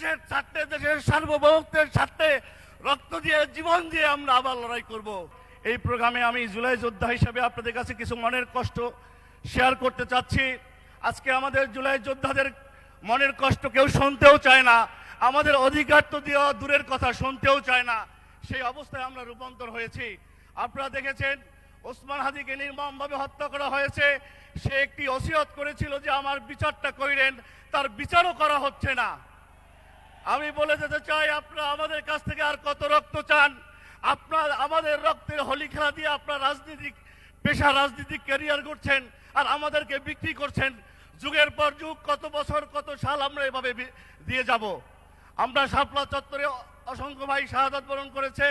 দেশের স্বার্থে, দেশের সার্বভৌমত্বের স্বার্থে রক্ত দিয়ে, জীবন দিয়ে আমরা আবার লড়াই করব। এই প্রোগ্রামে আমি জুলাই যোদ্ধা হিসেবে আপনাদের কাছে কিছু মনের কষ্ট শেয়ার করতে চাচ্ছি। আজকে আমাদের জুলাই যোদ্ধাদের মনের কষ্ট কেউ শুনতেও চায় না। আমাদের অধিকার তো দেওয়া দূরের কথা শুনতেও চায় না। সেই অবস্থায় আমরা রূপান্তর হয়েছি। আপনারা দেখেছেন, ওসমান হাদিকে নির্মমভাবে হত্যা করা হয়েছে। সে একটি ওসিয়ত করেছিল যে, আমার বিচারটা কইরেন, তার বিচারও করা হচ্ছে না। আমি বলে যেতে চাই, আপনারা আমাদের কাছ থেকে আর কত রক্ত চান? আপনার, আমাদের রক্তের হোলি খেলা দিয়ে আপনার রাজনীতিক, পেশা রাজনীতিক ক্যারিয়ার করছেন আর আমাদেরকে বিক্রি করছেন। যুগের পর যুগ, কত বছর, কত সাল আমরা এভাবে দিয়ে যাব। আমরা শাপলা চত্বরে অসংখ্য ভাই শাহাদাত বরণ করেছে।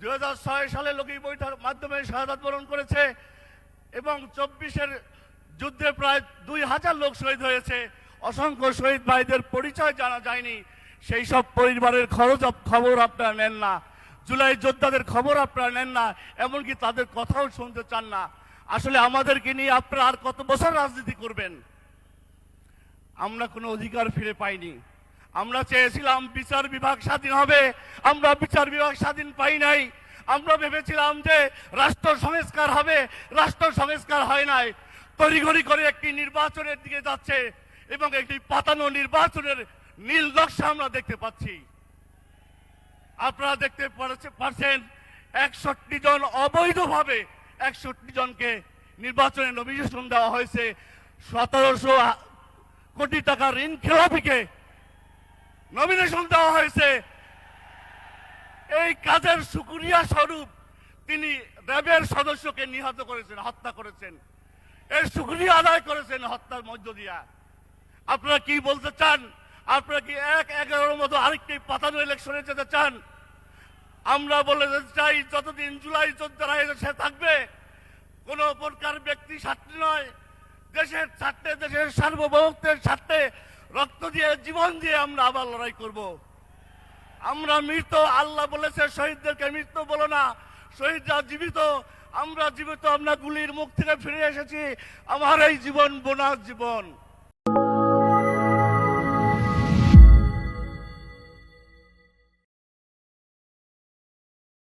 দুই হাজার ছয় সালে লোকই বইটার মাধ্যমে শাহাদাত বরণ করেছে এবং চব্বিশের যুদ্ধে প্রায় দুই হাজার লোক শহীদ হয়েছে। অসংখ্য শহীদ ভাইদের পরিচয় জানা যায়নি। সেই সব পরিবারের খরচ খবর আপনারা নেন না। জুলাই যোদ্ধাদের খবর আপনারা নেন না, এমনকি তাদের কথাও শুনতে চান না। আসলে আমাদেরকে নিয়ে আপনারা আর কত বছর রাজনীতি করবেন? আমরা কোনো অধিকার ফিরে পাইনি। আমরা চেয়েছিলাম বিচার বিভাগ স্বাধীন হবে, আমরা বিচার বিভাগ স্বাধীন পাই নাই। আমরা ভেবেছিলাম যে রাষ্ট্র সংস্কার হবে, রাষ্ট্র সংস্কার হয় নাই। তড়িঘড়ি করে একটি নির্বাচনের দিকে যাচ্ছে এবং একটি পাতানো নির্বাচনের নীল নকশা আমরা দেখতে পাচ্ছি। আপনারা দেখতে পারছেন একষট্টি জন অবৈধভাবে একষট্টি জনকে নির্বাচনে নমিনেশন দেওয়া হয়েছে। সতেরোশো কোটি টাকা ঋণ খেলাপিকে নমিনেশন দেওয়া হয়েছে। এই কাজের সুকুরিয়া স্বরূপ তিনি র্যাবের সদস্যকে নিহত করেছেন, হত্যা করেছেন। এর সুকুরিয়া আদায় করেছেন হত্যার মধ্য দিয়া। আপনারা কি বলতে চান? আপনারা কি এক এগারোর মতো আরেকটি পাতানো ইলেকশনে যেতে চান? আমরা বলে চাই, যতদিন জুলাই যোদ্ধারা সে থাকবে, কোনো প্রকার ব্যক্তি স্বার্থে নয়। দেশের স্বার্থে দেশের সার্বভৌমত্বের স্বার্থে রক্ত দিয়ে, জীবন দিয়ে আমরা আবার লড়াই করব। আমরা মৃত, আল্লাহ বলেছে, শহীদদেরকে মৃত বলো না। শহীদরা জীবিত, আমরা জীবিত, আমরা গুলির মুখ থেকে ফিরে এসেছি। আমার এই জীবন বোনাস জীবন।